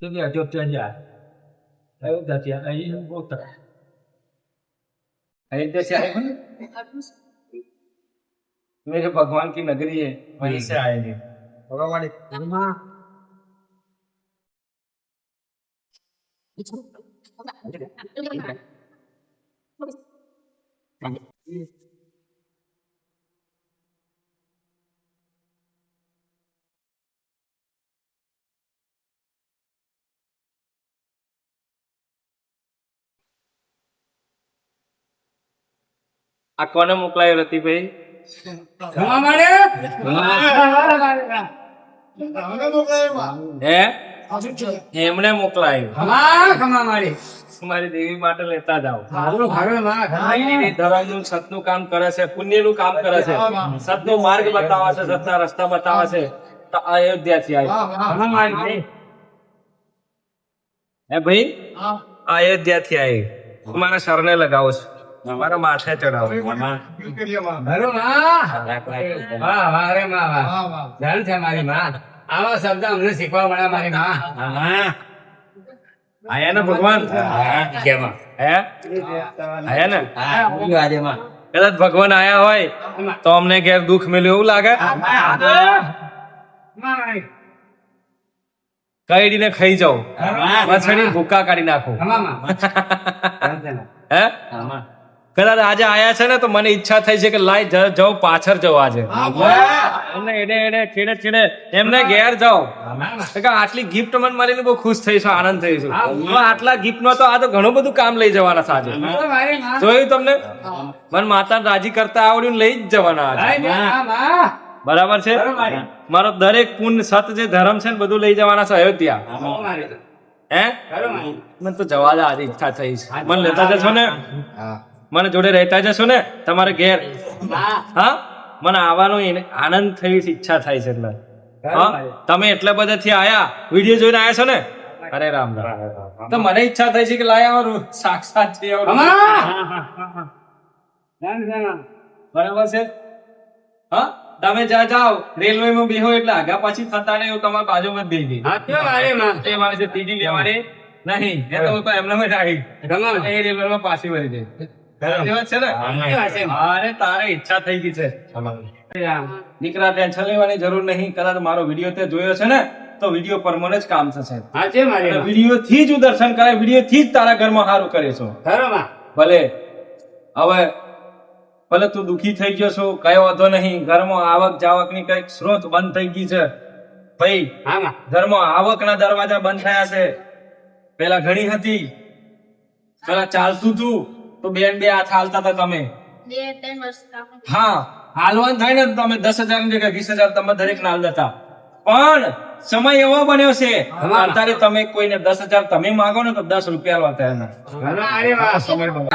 tức là cho trên giả thấy ông ta chỉ. આ કોને મોકલાયો રતિભાઈ? એમણે મોકલાયું. મારી. દેવી માટે લેતા જાઓ. ધરમનું સતનું કામ કરે છે પુણ્યનું કામ કરે છે. સતનો માર્ગ બતાવે છે સતના રસ્તા બતાવે છે. તો અયોધ્યાથી આવ્યો. હે ભાઈ? અયોધ્યા થી આવી મારા સરને લગાવો છું. મારા માથે ચડાવો. આવા શબ્દ અમને શીખવા મળ્યા મારી માં. આયા ને ભગવાન? હે આયા ને? કદાચ ભગવાન આયા હોય તો અમને ઘેર દુઃખ મળ્યું એવું લાગે? કઈડીને ખાઈ જાઉં મછડી ભૂકા કાઢી નાખું. હે કદાચ આજે આયા છે ને તો મને ઈચ્છા થઈ છે કે લાઈ જાઉં પાછળ જાઉં આજે. એમને એડે એડે છેડે છેડે એમને ઘેર જાઉં. કે આટલી ગિફ્ટ મને મળીને બહુ ખુશ થઈ છું આનંદ થઈ છું. આટલા ગિફ્ટ નો તો આ તો ઘણું બધું કામ લઈ જવાના સાજે જોયું તમને? મને માતા રાજી કરતા આવડ્યું લઈ જ જવાના આજે. બરાબર છે? મારો દરેક પુણ્ય સત જે ધર્મ છે ને બધું લઈ જવાના છે અયોધ્યા. હે મને તો જવા દે આજે ઈચ્છા થઈ છે. મને લેતા જશો ને? મને જોડે રહેતા જશો ને તમારે ઘેર. હા. મને આવવાનો આનંદ થઈ ઈચ્છા થાય છે એટલે. હા? તમે એટલે બધાથી આયા? વીડિયો જોઈને આયા છો ને? અરે રામ રામ. તો મને ઈચ્છા થઈ છે કે લાય આવવાનું સાક્ષાત છે. બરાબર છે? હા? તમે જ્યાં જાઓ રેલવે માં બેહો એટલે આગા પાછી થતા નહીં એવું તમારી બાજુમાં જ બેહી ગઈ એ મારે છે ત્રીજી લેવાની. નહીં એ તો હું તો એમને જ આવી. એ રેલવે માં પાછી વળી જાય અરે તારે ઈચ્છા થઈ ગઈ છે. દીકરા ટેન્શન લેવાની જરૂર નહીં કદાચ મારો વીડિયો તે જોયો છે ને તો વીડિયો પર મને જ કામ થશે. વીડિયો થી જ દર્શન કરાય વીડિયો થી જ તારા ઘરમાં સારું કરે છો. ભલે. હવે ભલે તું દુખી થઈ ગયો છો કઈ વાંધો નહીં ઘરમાં આવક જાવકની કંઈક સ્ત્રોત બંધ થઈ ગઈ છે. ભાઈ ઘરમાં આવકના દરવાજા બંધ થયા છે. પેલા ઘણી હતી. પેલા ચાલતું તું. તો બેન બે હાથ હાલતા હતા તમે? બે ત્રણ વર્ષ કામ હા હાલવાન થાય ને તમે દસ હજારની જગ્યાએ વીસ હજાર તમે દરેક ના હતા. પણ સમય એવો બન્યો છે અત્યારે તમે કોઈને દસ હજાર તમે માંગો ને તો દસ રૂપિયા તૈયાર નથી. સમય બન્યો.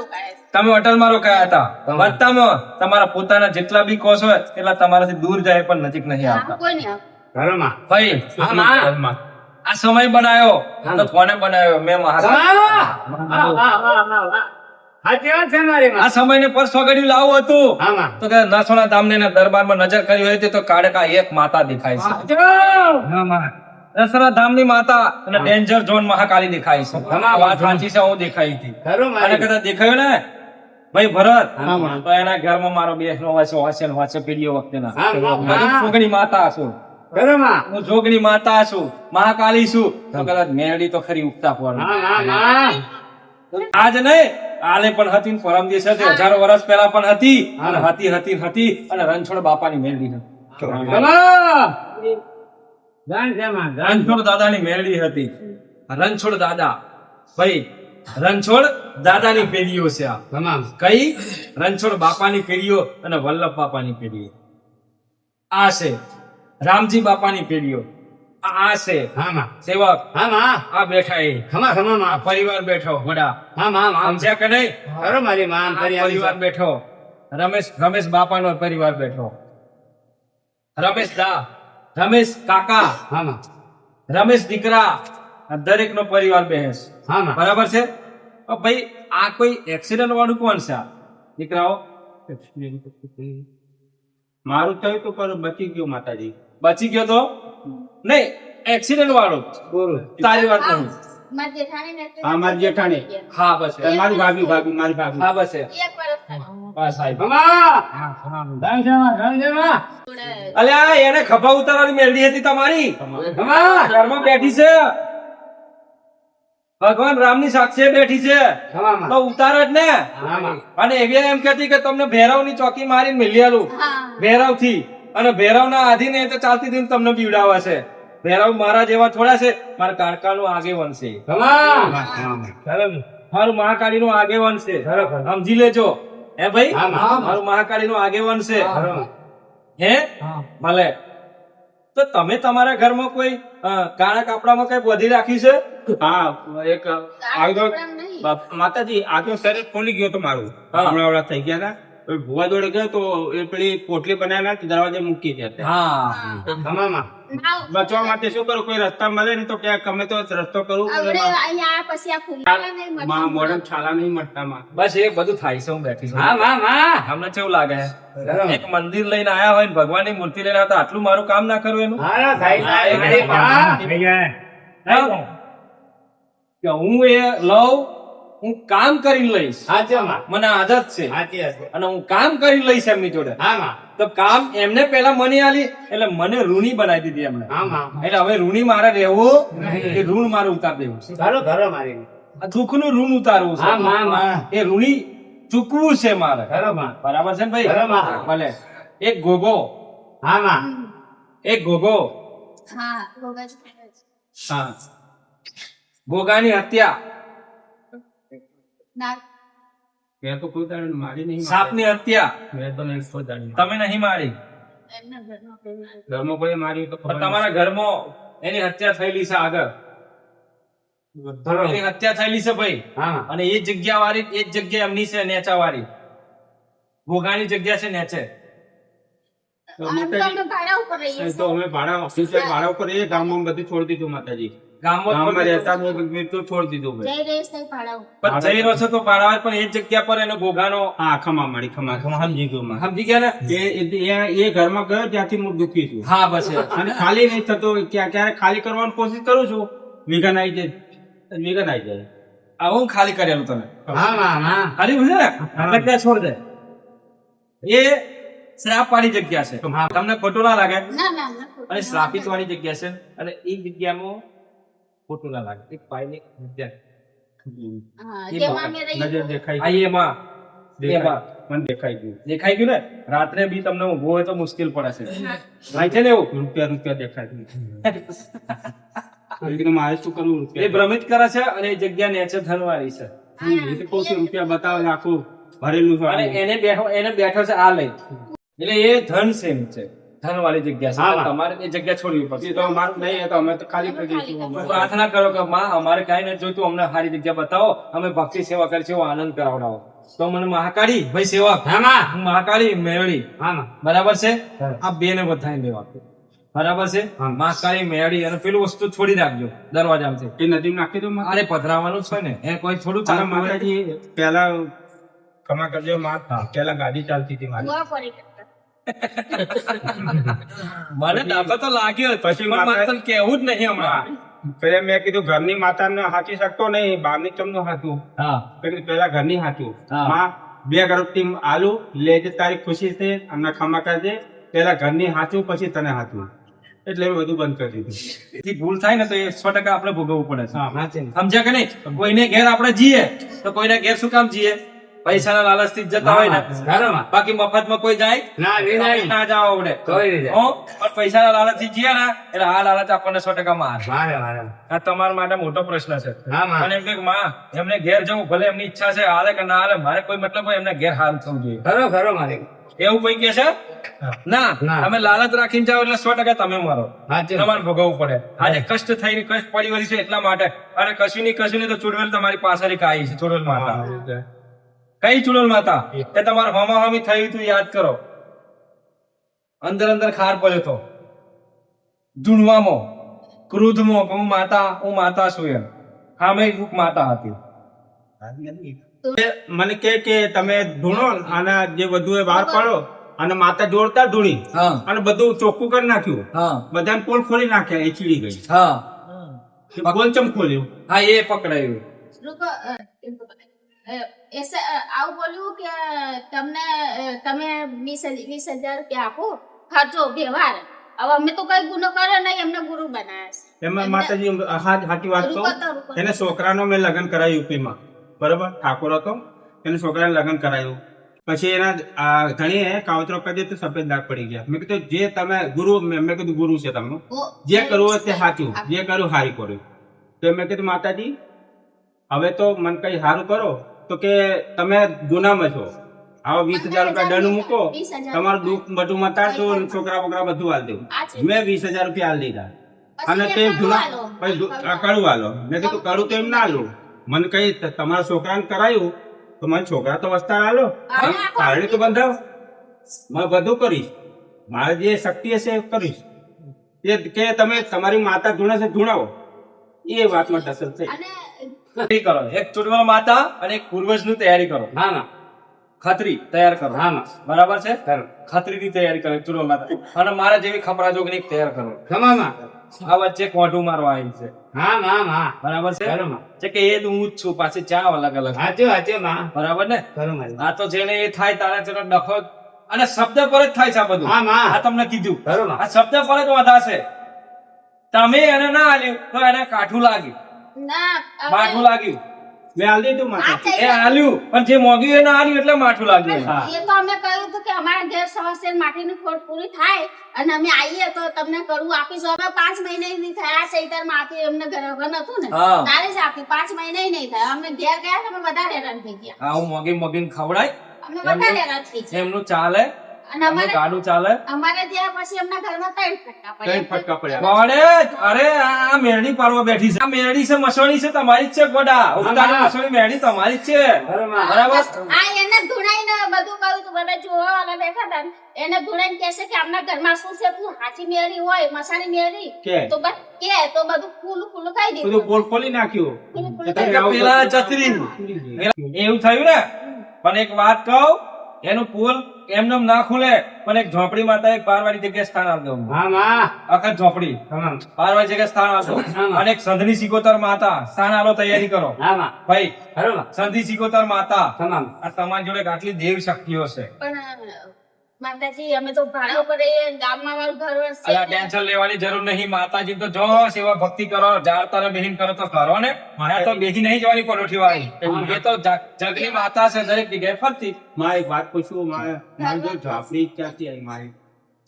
રોકાયા છે. તમે હોટલમાં રોકાયા હતા? વર્તામાં તમારા પોતાના જેટલા બી કોષ હોય એટલા તમારાથી દૂર જાય પણ નજીક નહીં આવતા. કોઈ ભાઈ આ સમય બનાવ્યો તો કોને બનાવ્યો મેં આ સમયને પર સોગડ્યું લાવું હતું. તો કે નસોના ધામને દરબારમાં નજર કરી હોય તો કાળકા એક માતા દેખાય છે. નસોના ધામની માતા અને ડેન્જર ઝોન મહાકાલી દેખાય છે. વાત સાચી છે હું દેખાઈ હતી. અને કદાચ દેખાયું ને? ભાઈ ભરત. તો એના ઘરમાં મારો બેસનો વાંચો વાંચે ને વાંચે પીડીઓ વખતે ના જોગણી માતા છું. હું જોગણી માતા છું મહાકાલી છું. તો કદાચ મેરડી તો ખરી ઉગતા પણ આજ નહીં આલે પણ હતી પરમ દિવસે હજારો વર્ષ પહેલા પણ હતી. અને હતી હતી હતી. અને રણછોડ બાપાની મેરડી હતી. રણછોડ દાદાની મેરડી હતી. રણછોડ દાદા. ભાઈ રણછોડ દાદાની પેઢીઓ છે આ. કઈ? રણછોડ બાપાની પેઢીઓ અને વલ્લભ બાપાની પેઢીઓ. આ છે. રામજી બાપાની પેઢીઓ. આ આ છે સેવક. આ બેઠા એ. ખમા ખમા માં પરિવાર બેઠો વડા. સમજ્યા કે નહીં? બરો મારી માં પરિવાર બેઠો. રમેશ રમેશ બાપાનો પરિવાર બેઠો. રમેશ દા. રમેશ કાકા. રમેશ દીકરા. દરેકનો પરિવાર બેસ બરાબર છે? ભાઈ આ કોઈ એક્સિડન્ટ વાળું કોણ છે આ? દીકરાઓ? મારું થયું તો પણ બચી ગયો માતાજી. બચી ગયો તો? નહીં એક્સિડન્ટ વાળો. બોલો. તારી વાત નહીં મારી જેઠાણી ને હા, મારી જેઠાણી. હા બસ. મારી ભાભી ભાભી મારી ભાભી. હા બસ અલ્યા એને ખભા ઉતારવાની મેળવી હતી તમારી. ઘરમાં બેઠી છે. ભગવાન રામની સાક્ષી બેઠી છે. તો ઉતાર જ ને? અને એવી એમ કેતી કે તમને ભેરવની ચોકી મારીને મિલિયાલું. ભેરવથી અને ભેરવ ના આધીને તો ચાલતી હતી તમને બીવડાવે છે. ભેરવ મારા જેવા થોડા છે. મારા કાળકાનું આગેવન છે. મારું મહાકાળી નું આગેવન છે. સમજી લેજો. હે ભાઈ. મારું મહાકાળી નું આગેવન છે. હે. ભલે. તો તમે તમારા ઘરમાં કોઈ કાળા કાપડામાં કઈ વધી રાખી છે? હા એક માતાજી આગળ શરીર ખોલી ગયો તો મારું. હમણાં થઈ ગયા હતા ભૂવા જોડે ગયો તો એ પેલી પોટલી બનાવ્યા દરવાજે મૂકી ગયા હા. મામા ના, બચવા માટે શું કરું? કોઈ રસ્તા મળે ને તો ક્યાંક અમે તો રસ્તો કરું અહીંયા પછી આ ફૂલવાળા નહીં મળતું. મોડમ છાલા નહીં મળતા માં બસ એ બધું થાય છે હું બેઠી છું. હા તમને કેવું લાગે? એક મંદિર લઈને આયા હોય ને ભગવાનની મૂર્તિ લઈને આવતા આટલું મારું કામ ના કરું એનું? થાય હું એ લઉં હું કામ કરીને લઈશ. સાચો મને આદત છે. હાચી અને હું કામ કરીને લઈશ એમની જોડે. હા માં તો કામ એમને પેલા મને આલી એટલે મને ઋણી બનાવી દીધી એમને હા એટલે હવે ઋણી મારે રહેવું એ ઋણ મારે ઉતાર દેવું છે? ઘરો ઘરો મારી. આ દુઃખનું ઋણ ઉતારવું હા છે માં માં એ ઋણી ચૂકવું છે મારે. ઘરો માં બરાબર છે ને ભાઈ? બરાબર. ભલે. એક ગોગો. હા માં એક ગોગો. હા ગોગા હા. ગોગાની હત્યા. ના. મેં તો કોઈ દાડે મારી નહીં સાપની હત્યા? મેં તો નહીં કોઈ દાડે તમે નહીં મારી? ઘરમાં પેલું હતું. ઘરમાં કોઈ મારી તો તમારા ઘરમાં એની હત્યા થયેલી છે આગળ. એની હત્યા થયેલી છે ભાઈ. હા. અને એ જગ્યા વાળી એ જ જગ્યા એમની છે નેચા વાળી ભોગાની જગ્યા છે નેચે. તો અમે ભાડા ઉપર રહીએ એ છીએ. તો અમે ભાડા ઓફિસે ભાડા ઉપર એ ગામમાં બધું છોડી દીધું માતાજી. ગામમાં ગામમાં રહેતા મેં મેં છોડી દીધું ભાઈ જઈ રહીશ તઈ ભાડા ઉપર. પણ જઈ રહ્યો છો તો પાડાવા પણ એ જગ્યા પર એનો ભોગાનો હા ખમા મળી ખમા ખમા સમજી ગયો સમજી ગયા ને? એ ઘરમાં ગયો ત્યાંથી હું દુખી છું. હા બસ અને ખાલી નહીં થતો ક્યાં ક્યારે ખાલી કરવાની કોશિશ કરું છું? વિઘન આવી જાય. વિઘન આવી જાય. આ હું ખાલી કરેલું તમે? હા હા હા. ખાલી છે? ને ત્યાં છોડ દે. એ શ્રાપ વાળી જગ્યા છે. હા. તમને ખોટું ના લાગે? ના ના ના અને શ્રાપિત વાળી જગ્યા છે. અને એ જગ્યામાં ખોટું ના લાગે. એક પાયની જગ્યા એ જેમાં અમે રહીએ નજર દેખાય આ એમાં. એમાં. મને દેખાઈ ગયું. દેખાઈ ગયું ને? રાત્રે બી તમને ઊભો હોય તો મુશ્કેલ પડે છે. ભાઈ છે ને એવું? રૂપિયા રૂપિયા દેખાય ગયું. મારે શું કરવું? એ ભ્રમિત કરે છે અને એ જગ્યા નેચર ધનવાળી છે. એ તો રૂપિયા બતાવે આખું ભરેલું છે અને એને બેઠો એને બેઠો છે આ લઈ. એટલે એ ધન સેમ છે. ધન વાળી જગ્યા છે. તમારે એ જગ્યા છોડવી પડશે. તો અમારું નહીં તો અમે તો ખાલી કરી દઈશું પ્રાર્થના કરો કે માં અમારે કાંઈ નથી જોઈતું અમને સારી જગ્યા બતાવો. અમે ભક્તિ સેવા કરીશું આનંદ કરાવડાવો. તો મને મહાકાળી ભાઈ સેવા. હા મહાકાળી મેળવી હા બરાબર છે? આ બે ને બધાને લેવા બરાબર છે? મહાકાળી મેળી અને પેલું વસ્તુ છોડી રાખજો દરવાજામાંથી. એ નદી નાખી દો અરે પધરાવાનું છે ને. એ કોઈ થોડું તારા ચાલતું માતાજી પેલા કમા કરજો માં. પેલા ગાડી ચાલતી હતી મારી. મને ડાબો તો લાગ્યો. પછી મારે કેવું જ નહીં હમણાં પેલા મેં કીધું ઘરની માતાને હાચી શકતો નહીં બહારની ચમનું હાચું. હા. પેલા ઘરની હાચું. માં બે ગરબથી આલુ લેજે તારી ખુશી છે અમને ખમા કરજે. પેલા ઘરની હાચું પછી તને હાચું. એટલે મેં બધું બંધ કરી દીધું. એથી ભૂલ થાય ને તો એ સો ટકા આપણે ભોગવવું પડે છે. સમજ્યા કે નહીં? કોઈને ઘેર આપણે જઈએ તો કોઈને ઘેર શું કામ જઈએ પૈસાના લાલચથી જતા હોય ને. બાકી મફતમાં કોઈ જાય ના નહીં જાય. ના જાવ આવડે. કોઈ નહીં જાય. પણ પૈસાના લાલચથી જઈએ ને એટલે આ લાલચ આપણને સો ટકા માર મારે મારે આ તમારા માટે મોટો પ્રશ્ન છે. અને એમ કે માં એમને ઘેર જવું ભલે એમની ઈચ્છા છે હાલે કે ના હાલે મારે કોઈ મતલબ હોય એમને ઘેર હાલ થવું જોઈએ. ખરો ખરો મારે એવું કોઈ કે છે? ના ના. તમે લાલચ રાખીને જાઓ એટલે સો ટકા તમે મારો. તમારે ભોગવવું પડે. આજે કષ્ટ થઈ કષ્ટ પડી વળી છે એટલા માટે. અરે કશું નહીં કશું નહીં તો ચુડવેલ તમારી પાછળ કાઈ છે ચુડવેલ માતા. કઈ ચુડલ માતા? એ. તમારા હોમા હોમી થયું તું યાદ કરો. અંદર અંદર ખાર પડ્યો તો. ધૂણવામાં. ક્રોધમાં કે હું માતા હું માતા છું એમ. સામે એક માતા હતી. મને કે કે તમે ધૂણો અને જે વધુ એ બહાર પાડો અને માતા જોડતા ધૂણી. હા. અને બધું ચોખ્ખું કરી નાખ્યું. હા. બધાને પોલ ખોલી નાખ્યા એ ચીડી ગઈ. હા. પોલ ચમ ખોલ્યું? હા એ પકડાયું. આવું બોલ્યું કે તમને તમે વીસ વીસ હજાર રૂપિયા આપો? ખર્ચો વ્યવહાર. હવે અમે તો કઈ ગુનો કર્યો નહીં એમને ગુરુ બનાવ્યા એમાં માતાજી સાચી વાત તો એને છોકરાનો મેં લગ્ન કરાયું યુપીમાં. બરોબર? ઠાકોર હતો. એને છોકરાને લગ્ન કરાયું. પછી એના ધણીએ કાવતરો કરી દીધું સફેદ દાગ પડી ગયા. મેં કીધું જે તમે ગુરુ મેં કીધું ગુરુ છે તમને. જે કરવું હોય તે સાચું જે કર્યું હારી કર્યું. તો મેં કીધું માતાજી હવે તો મને કઈ સારું કરો. તો કે તમે ગુનામાં છો આવા વીસ હજાર રૂપિયા દંડ મૂકો. તમારું દુઃખ બધું મટાડજો અને છોકરા બોકરા બધું હાલ દેવું. મેં વીસ હજાર રૂપિયા હાલ દીધા. અને તે જૂના દુ- આલો મેં કીધું કડું તો એમ ના આલું મને કઈ તમારા છોકરાને કરાયું તો મને છોકરા તો વસ્તા હાલો આલો પારણી તો બંધાવ. મેં બધું કરીશ. મારે જે શક્તિ હશે એ કરીશ. એ કે તમે તમારી માતા ધૂણે છે ધૂણાવો. એ વાતમાં ટસલ થઈ. અને તૈયારી કરો. એક ચૂડવા માતા અને એક પૂર્વજનું તૈયારી કરો. ના ના. ખાતરી તૈયાર કરો. હા ના. બરાબર છે? ખાતરી ની તૈયારી કરો ચૂડવા માતા. અને મારા જેવી ખપરા જોગની તૈયાર કરો. ખમા ના આ વચ્ચે કોઢું મારવા આવી છે. હા ના ના. બરાબર છે? છે કે એ જ હું જ છું પાછી ચા અલગ અલગ. હાચો હાચો ના બરાબર ને? આ તો જેને એ થાય તારે જેનો ડખો અને શબ્દ પર જ થાય છે આ બધું. હા ના આ તમને કીધું. માં. આ શબ્દ પર જ છે. તમે એને ના આલ્યું તો એને કાઠું લાગ્યું. ના લાગ્યું. મેં આલ દીધું આ એ આલ્યું પણ જે મોંઘ્યું એને આલ્યું એટલે માઠું લાગ્યું એ તો અમે કહ્યું હતું કે અમારા ઘેર સમસ્યા માટીની ખોટ પૂરી થાય અને અમે આવીએ તો તમને કરવું આપીશું અમે પાંચ મહિને નહીં થયા છે ચૈતર માથી અમને ઘર વગર નતું ને. તારે જ આપી. પાંચ મહિને નહીં થયા. અમે ઘેર ગયા તો અમે બધા હેરાન થઈ ગયા. હા હું મોગી મોગીને ખવડાય. અમે બધા હેરાન થઈ ગયા. એમનું ચાલે. અને ગાડું ચાલે? અમારે ત્યાં પછી એમના ઘરમાં ત્રણ ફટકા ત્રણ ફટકા પડ્યા. કોણે અરે આ મેરડી પાડવા બેઠી છે. આ મેરડી છે મસોણી છે તમારી જ છે ગોડા. ઉતારી મસણી મેરડી તમારી જ છે. માં બરાબર? આ એને ધૂણાઈને બધું કહ્યું તું બધા જોવા વાળા બેઠા હતા એને ધૂણાઈને કહેશે કે આમના ઘરમાં શું છે તું હાચી મેળી હોય મસાણી મેળી તો બસ કે તો બધું ખુલ્લું ખુલ્લું કહી બધું દીધું પોલ ખોલી નાખ્યું. પેલા જતરી. એવું થયું ને? પણ એક વાત કહું એનું પુલ એમને ના ખુલે પણ એક ઝોપડી માતા એક પારવાળી જગ્યાએ સ્થાન આપજો હા માં આખા ઝોપડી. પારવાળી જગ્યાએ સ્થાન આપજો અને એક સંધની સિકોતર માતા સ્થાન આપો તૈયારી કરો. હા માં ભાઈ બરોબર. સંધી સંધિ સિકોતર માતા. તમામ આ તમારી જોડે આટલી દેવ શક્તિઓ છે. પણ માતાજી અમે તો ભાડા ઉપર રહીએ ગામમાં મારું ઘર વસે અલા ટેન્શન લેવાની જરૂર નહીં માતાજી તો જો સેવા ભક્તિ કરો જાળતારે બેહીન કરો તો કરો ને? મારે તો બેહી નહીં જવાની પરોઠી વાળી. એ તો જગ- જગની માતા છે દરેક જગ્યાએ ફરતી. માં એક વાત પૂછું મારે મારી જો ઝાપડી ક્યાંથી આવી મારી?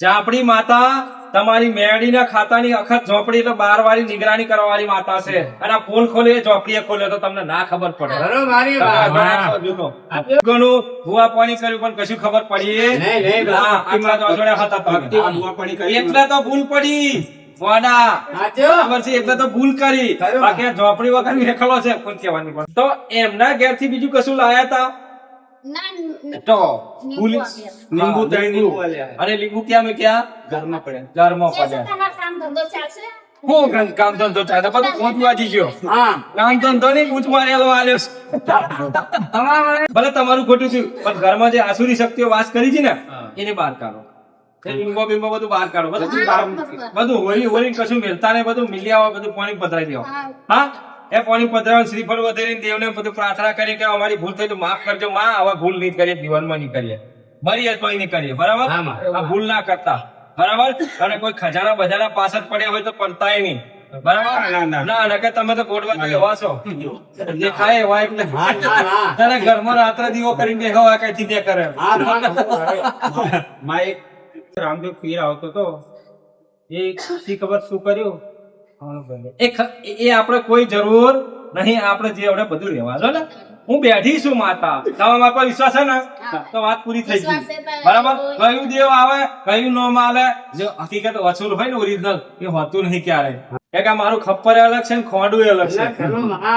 ઝાપડી માતા તમારી મેરડીના ખાતાની અખત ઝોપડી એટલે બાર વાળી નિગરાની કરવાની માતા છે. અને આ પોલ ખોલે ઝોપડીએ ખોલે તો તમને ના ખબર પડે. ઘણા તો. ભૂવા પાણી કર્યું પણ કશું ખબર પડી. તો હતા. એટલે તો ભૂલ પડી. તો ઝોપડી વગર છે કોઈ કેવાની પણ તો એમના ઘેરથી બીજું કશું લાયા તા? ન- તો લીંબુ ત્રણ લીંબુ. અને લીંબુ ક્યાં ક્યાં? ઘરમાં પડે. ઘરમાં પડે. તમારું કામ ધંધો ચાલશે? હું કામ- કામ ધંધો ચાલે? બધું પહોંચવા વાજી ગયો. કામ ધંધો નહીં પૂછ મારેલો આલ્યો ભલે તમારું ખોટું થયું પણ ઘરમાં જે આસુરી શક્તિઓ વાસ કરી છે ને એને બહાર કાઢો. લીંબો બીંબો બધું બહાર કાઢો. બધું. બધું હોળી હોળી કશું મેલતા ને બધું મિલ્યા બધું પાણી પધરાઈ દેવા. હા. એ પાણી પધરાવન શ્રીફળ વધેરીને દેવને બધું પ્રાર્થના કરી કે અમારી ભૂલ થઈ તો માફ કરજો. માં આવા ભૂલ નહીં કરીએ જીવનમાં નહીં કરીએ. મરીએ તો નહીં કરીએ. બરાબર? આ ભૂલ ના કરતા. બરાબર? અને કોઈ ખજાના બજાના પાછળ પડ્યા હોય તો પડતાય નહીં. બરાબર? ના, ના. ના. તમે તો ગોડવા એવા છો. જે ખાય એવા એટલે હા હા હા તારા ઘરમાં રાત્રે દીવો કરીને બેહો આ કઈથી તે કરે. હા માં માં એક રામદેવ પીર આવતો તો. એ ખબર શું કર્યું? એ એ- આપણે કોઈ જરૂર નહીં આપણે જે આપણે બધું રહેવા દો ને. હું. બેઠી છું માતા. તમારા મારા પર વિશ્વાસ છે ને? તો વાત પૂરી થઈ ગઈ. છે બરાબર? કયું દેવ આવે કયું નો માલે જો હકીકત વસૂલ હોય ને ઓરિજિનલ એ હોતું નહીં ક્યારે. કે કે મારું ખપ્પર અલગ છે ને ખોડું અલગ છે.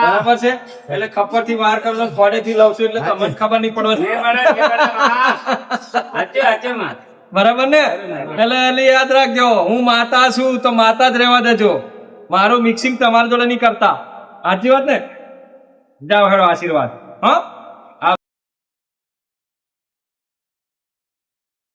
બરાબર છે? એટલે ખપ્પરથી વાર કરજો ખોડે થી લઉં છું એટલે તમને ખબર નહીં પડવા સાચું સાચું માં. બરાબર ને? એટલે એટલે યાદ રાખજો હું માતા છું તો માતા જ રહેવા દેજો. મારું મિક્સિંગ તમારા જોડે નહીં કરતા. સાચી વાત ને? જાઓ હેડો આશીર્વાદ. હા?